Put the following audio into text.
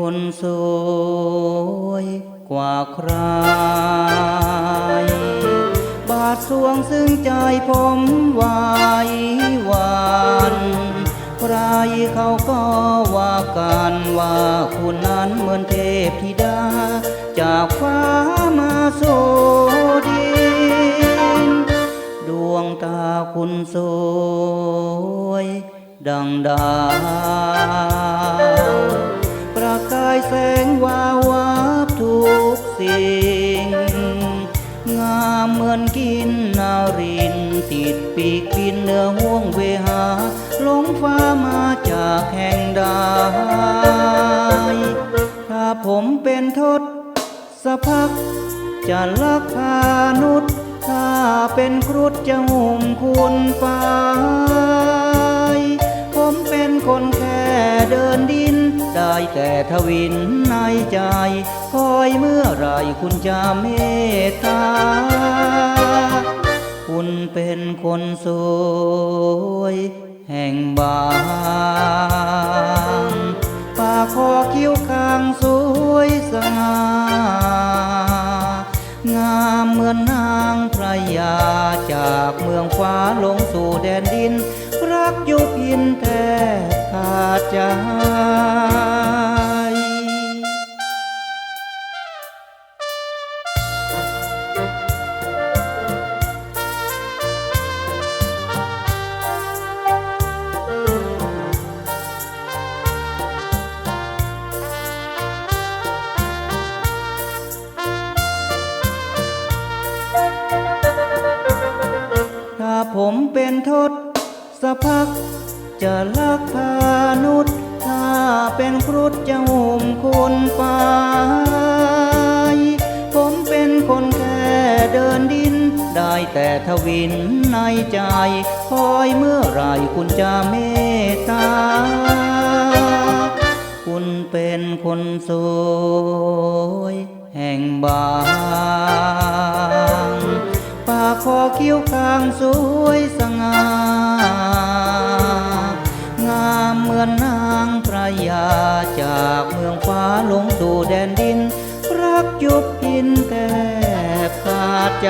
คนสวยกว่าใคร บาทสวงซึ่งใจผมไหวหวานใครเขาก็ว่ากันว่าคุณนั้นเหมือนเทพธิดา จากฟ้ามาสู่ดิน ดวงตาคุณสวยดังดา ดปีกบินเหนือห่วงเวหาลงฟ้ามาจากแห่งใดถ้าผมเป็นทศสะพัก จะลักพานุษย์ถ้าเป็นครุฑจะหุ่มคุณไปผมเป็นคนแค่เดินดิน ได้แต่ทวินในใจ คอยเมื่อไรคุณจะเมตตา เป็นคนสวย แห่งบางปากคอคิ้วคางสวยสง่างามเหมือนนางพระยาจากเมืองฟ้าลงสู่แดนดิน รักยุพินแทบขาดใจ ผมเป็นทศสะพัก จะลักพานุษย์ถ้าเป็นครุฑจะหุ่มคุณไปผมเป็นคนแค่เดินดิน ได้แต่ทวินในใจ คอยเมื่อไรคุณจะเมตตา คุณเป็นคนสวย แห่งบา ปาคอคิ้วคางสวยสง่างามเหมือนนางพระยาจากเมืองฟ้าลงสู่แดนดิน รักยุบยินแต่ขาดใจ